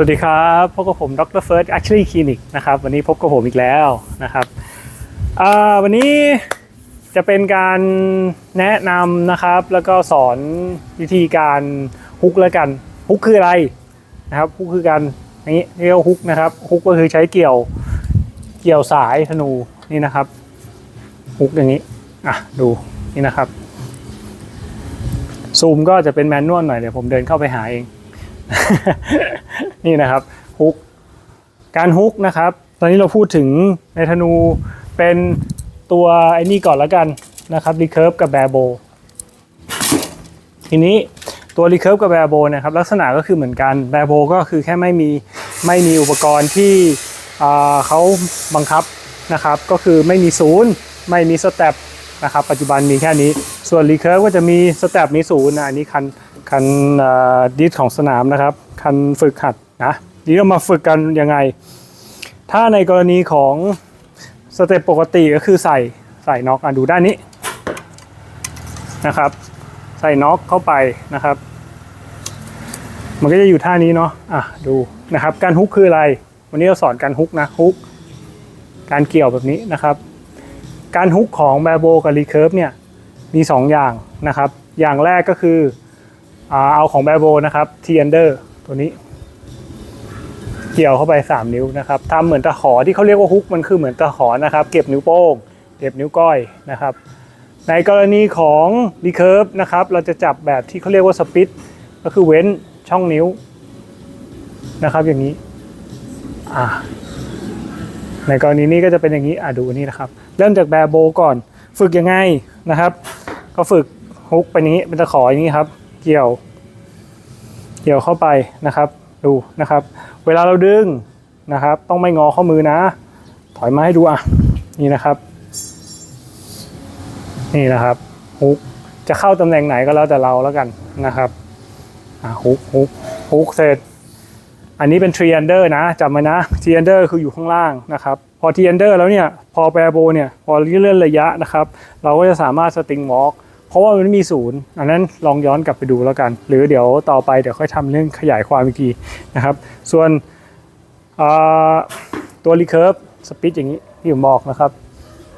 วัสดีครับพบกับผมดรเฟิร์สแอคชั่นคลินิกนะครับวันนี้พบกับผมอีกแล้วนะครับวันนี้จะเป็นการแนะนำนะครับแล้วก็สอนวิธีการฮุกแล้วกันฮุกคืออะไรนะครับฮุกคือการอย่างนี้เรียกว่าฮุกนะครับฮุกก็คือใช้เกี่ยวเกี่ยวสายธนูนี่นะครับฮุกอย่างนี้อะดูนี่นะครับซูมก็จะเป็นแมนนวลหน่อยเดี๋ยวผมเดินเข้าไปหาเอง นี่นะครับฮุกการฮุกนะครับ ตอนนี้เราพูดถึงในธนูเป็นตัวไอ้นี่ก่อนแล้วกันนะครับรีเคิร์ฟกับแบโบทีนี้ตัวรีเคิร์ฟกับแบโบนะครับลักษณะก็คือเหมือนกันแบโบก็คือแค่ไม่มีไม่มีอุปกรณ์ที่เขาบังคับนะครับ ก็คือไม่มีศูนย์ไม่มีสเต็ปนะครับ ปัจจุบันมีแค่นี้ ส่วนรีเคิร์ฟก็จะมีสเต็ปมีศูนย์นะอันนี้คันคันดิสของสนามนะครับ คันฝึกหัด นะทีนี้เรามาฝึกกันยังไง ถ้าในกรณีของสเต็ปปกติก็คือใส่ใส่น็อกอะดูด้านนี้นะครับ ใส่น็อกเข้าไปนะครับ มันก็จะอยู่ท่านี้เนาะอะดูนะครับ การฮุกคืออะไร วันนี้เราสอนการฮุกนะฮุกการเกี่ยวแบบนี้นะครับ การฮุกของแบโบกับรีเคิร์ฟเนี่ยมี2อย่างนะครับ อย่างแรกก็คือเอาของแบโบนะครับทีอันเดอร์ตัวนี้ เกี่ยวเข้าไป 3 นิ้วนะครับทำเหมือนตะขอที่เขาเรียกว่าฮุกมันคือเหมือนตะขอนะครับ เก็บนิ้วโป้งเก็บนิ้วก้อยนะครับ ในกรณีของรีเคิร์ฟนะครับ เราจะจับแบบที่เขาเรียกว่าสปิตก็คือเว้นช่องนิ้วนะครับ อย่างนี้อ่าในกรณีนี้ก็จะเป็นอย่างนี้อ่าดูนนี้นะครับ เริ่มจากแบโบก่อน ฝึกยังไงนะครับ ก็ฝึกฮุกเป็นอย่างนี้เป็นตะขออย่างนี้ครับ เกี่ยว เกี่ยวเข้าไปนะครับ ดูนะครับเวลาเราดึงนะครับ ต้องไม่งอข้อมือนะ ถอยมาให้ดูอะนี่นะครับ นี่นะครับฮุกจะเข้าตำแหน่งไหนก็แล้วแต่เราแล้วกันนะครับอะฮุกฮุกฮุกเสร็จ อันนี้เป็น3 under นะจำไว้นะ3 under คืออยู่ข้างล่างนะครับ พอ3 under แล้วเนี่ย พอแปรโบเนี่ย พอเลื่อนระยะนะครับ เราก็จะสามารถสติงวอล์ก เพราะว่ามันไม่มีศูนย์อันนั้นลองย้อนกลับไปดูแล้วกัน หรือเดี๋ยวต่อไปเดี๋ยวค่อยทำเรื่องขยายความอีกทีนะครับ ส่วนตัว recurve สปีดอย่างนี้ที่ผมบอกนะครับ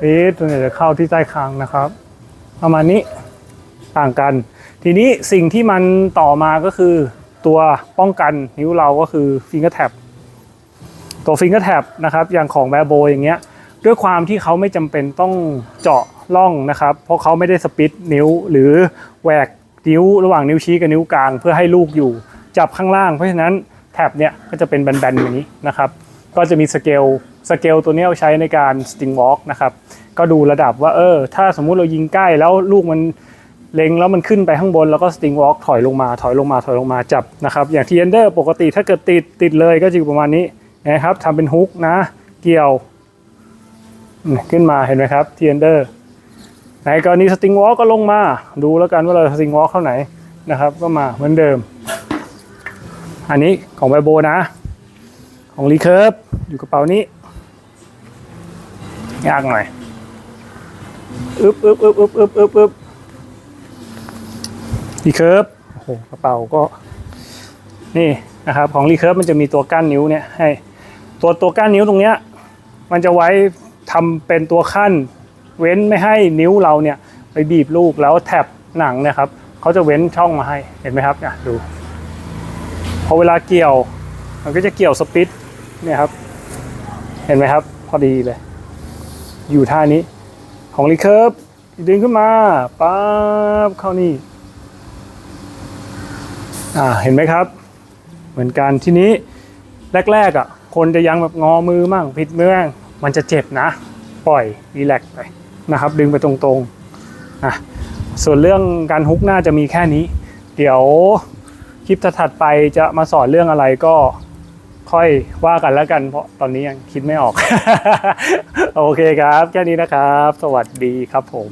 นี่ตัวนี้จะเข้าที่ใต้คางนะครับ ประมาณนี้ต่างกัน ทีนี้สิ่งที่มันต่อมาก็คือตัวป้องกันนิ้วเราก็คือ finger tap ตัว finger tap นะครับอย่างของแบโบอย่างเงี้ยด้วยความที่เขาไม่จำเป็นต้องเจาะ ร่องนะครับ เพราะเขาไม่ได้สปิดนิ้ว หรือแหวกนิ้วระหว่างนิ้วชี้กับนิ้วกลาง เพื่อให้ลูกอยู่จับข้างล่าง เพราะฉะนั้นแท็บเนี่ยก็จะเป็นแบนๆอย่างนี้นะครับ ก็จะมีสเกลสเกลตัวนี้เอาใช้ในการสติงวอล์กนะครับก็ดูระดับว่าเออถ้าสมมุติเรายิงใกล้แล้วลูกมันเล็งแล้วมันขึ้นไปข้างบนแล้วก็สติงวอล์กถอยลงมาถอยลงมาถอยลงมาจับนะครับ อย่างทีเอนเดอร์ปกติถ้าเกิดติดติดเลยก็จะอยู่ประมาณนี้นะครับทำเป็นฮุกนะ เกี่ยว ขึ้นมาเห็นไหมครับทีเอนเดอร์ ในกรณีสติงวอลก็ลงมา ดูแล้วกันว่าเราสติงวอลเข้าไหนนะครับ ก็มาเหมือนเดิม อันนี้ของไบโบนะ ของรีเคิร์ฟอยู่กระเป๋านี้ ยากหน่อยอึบอึบอึบอึบอึบอึบอึบรีเคิร์ฟโอ้โหกระเป๋าก็นี่นะครับของรีเคิร์ฟมันจะมีตัวก้านนิ้วเนี่ยให้ตัวตัวก้านนิ้วตรงเนี้ยมันจะไว้ทำเป็นตัวขั้น เว้นไม่ให้นิ้วเราเนี่ยไปบีบลูกแล้วแท็บหนังนะครับเขาจะเว้นช่องมาให้เห็นไหมครับอะดูพอเวลาเกี่ยวมันก็จะเกี่ยวสปิดเนี่ยครับ เห็นไหมครับ พอดีเลย อยู่ท่านี้ของรีเคิร์ฟดึงขึ้นมาปั๊บเข้านี่อ่าเห็นไหมครับ เหมือนกันทีนี้แรกๆอะคนจะยังแบบงอมือมั่งผิดมือมั่งมันจะเจ็บนะ ปล่อยรีแลกซ์ไป นะครับ ดึงไปตรงๆนะส่วนเรื่องการฮุกน่าจะมีแค่นี้ เดี๋ยวคลิปถัดไปจะมาสอนเรื่องอะไรก็ค่อยว่ากันแล้วกันเพราะตอนนี้ยังคิดไม่ออก โอเคครับ แค่นี้นะครับ สวัสดีครับผม